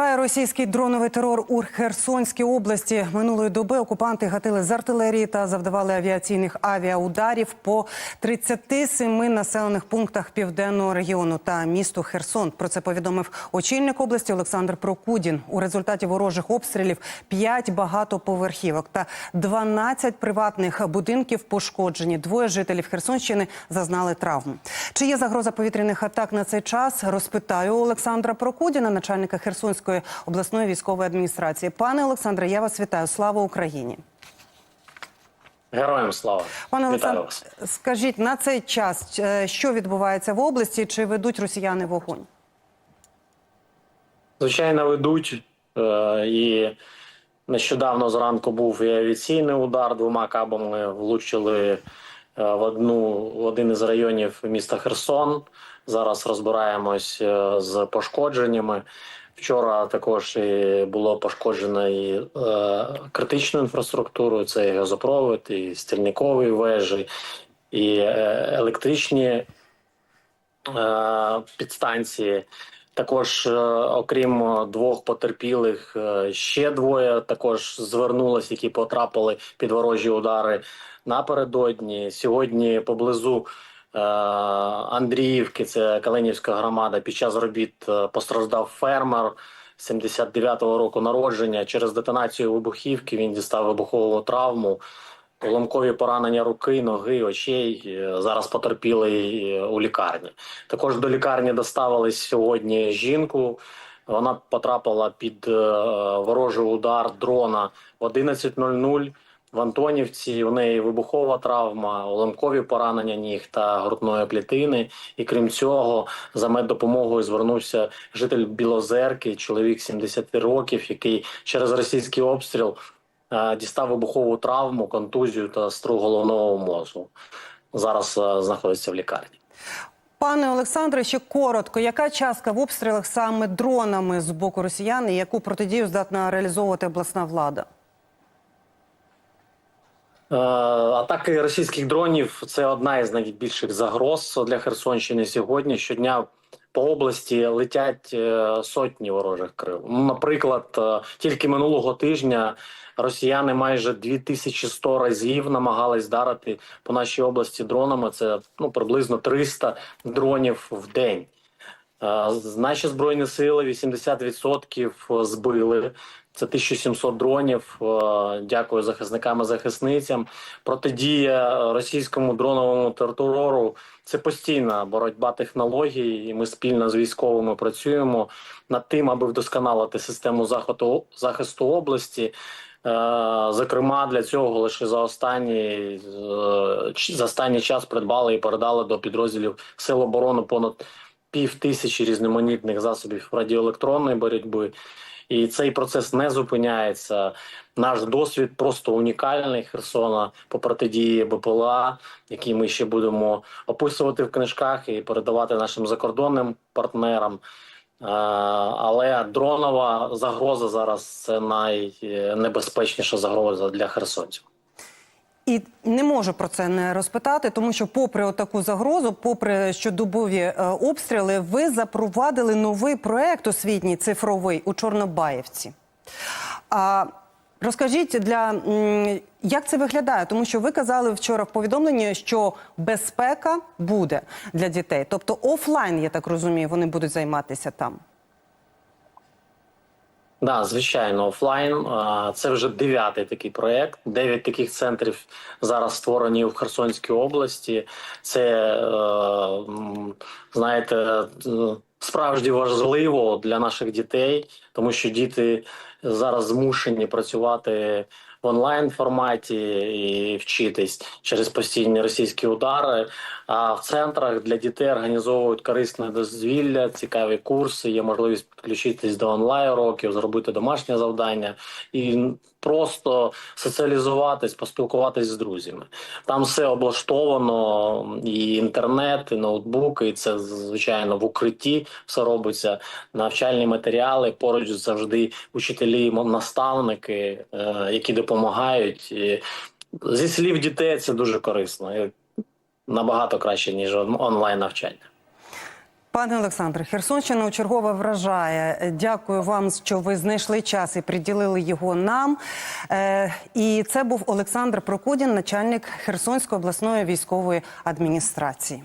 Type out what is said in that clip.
Триває російський дроновий терор у Херсонській області. Минулої доби окупанти гатили з артилерії та завдавали авіаційних авіаударів по 37 населених пунктах південного регіону та місту Херсон. Про це повідомив очільник області Олександр Прокудін. У результаті ворожих обстрілів 5 багатоповерхівок та 12 приватних будинків пошкоджені. Двоє жителів Херсонщини зазнали травм. Чи є загроза повітряних атак на цей час? Розпитаю Олександра Прокудіна, начальника Херсонської обласної військової адміністрації. Пане Олександре, я вас вітаю. Слава Україні. Героям слава Пане Олександре, скажіть на цей час, е, що відбувається в області? Чи ведуть росіяни вогонь? Звичайно, ведуть е, і нещодавно зранку був і авіаційний удар. Двома кабами влучили е, в одну в один із районів міста Херсон. Зараз розбираємось з пошкодженнями. Вчора також і було пошкоджено і е, критичну інфраструктуру. Це і газопровід, і стільникові вежі, і е, електричні е, підстанції. Також, е, окрім двох потерпілих, е, ще двоє також звернулись, які потрапили під ворожі удари напередодні. Сьогодні поблизу Андріївки, це Калинівська громада. Під час робіт е, постраждав фермер 79-го року народження. Через детонацію вибухівки він дістав вибухову травму. Уламкові поранення руки, ноги, очей Е, зараз потерпіли е, у лікарні. Також до лікарні доставили сьогодні жінку. Вона потрапила під е, ворожий удар дрона в 11.00 в Антонівці. У неї вибухова травма, уламкові поранення ніг та грудної клітини. І крім цього, за меддопомогою звернувся житель Білозерки, чоловік 70 років, який через російський обстріл е, дістав вибухову травму, контузію та струг головного мозку. Зараз е, знаходиться в лікарні. Пане Олександре, ще коротко, яка частка в обстрілах саме дронами з боку росіян і яку протидію здатна реалізовувати обласна влада? Е, Атаки російських дронів це одна із найбільших загроз для Херсонщини сьогодні. Щодня по області летять е, сотні ворожих крил. Ну, Наприклад, е, тільки минулого тижня росіяни майже 2100 разів намагались вдарити по нашій області дронами. Це ну приблизно 300 дронів в день. Е, Наші збройні сили 80% збили. Це 1700 дронів. Е, Дякую захисникам і захисницям. Протидія російському дроновому терору це постійна боротьба технологій. І ми спільно з військовими працюємо над тим, аби вдосконалити систему захисту, захисту області. Е, Зокрема, для цього лише за останній за останній час придбали і передали до підрозділів Сил оборони понад пів тисячі різноманітних засобів радіоелектронної боротьби. І цей процес не зупиняється. Наш досвід просто унікальний Херсона по протидії БПЛА, який ми ще будемо описувати в книжках і передавати нашим закордонним партнерам. Е, Але дронова загроза зараз це найнебезпечніша загроза для херсонців. І не можу про це не розпитати, тому що, попри таку загрозу, попри щодобові е, обстріли, ви запровадили новий проект освітній цифровий у Чорнобаївці. А розкажіть для як це виглядає, тому що ви казали вчора в повідомленні, що безпека буде для дітей, тобто офлайн, я так розумію, вони будуть займатися там. Да, звичайно, офлайн. Це вже дев'ятий такий проект. Дев'ять таких центрів зараз створені в Херсонській області. Це е, знаєте, е, справді важливо для наших дітей, тому що діти зараз змушені працювати в онлайн форматі і вчитись через постійні російські удари. А в центрах для дітей організовують корисне дозвілля, цікаві курси. Є можливість підключитись до онлайн уроків, зробити домашнє завдання і просто соціалізуватись, поспілкуватись з друзями. Там все облаштовано, і інтернет, і ноутбуки. І це звичайно в укритті все робиться. Навчальні матеріали поруч завжди учителі, наставники, е, які допомагають. І зі слів дітей це дуже корисно. І набагато краще ніж онлайн навчання. Пане Олександре, Херсонщина у вражає. Дякую вам, що ви знайшли час і приділили його нам. Е, і це був Олександр Прокудін, начальник Херсонської обласної військової адміністрації.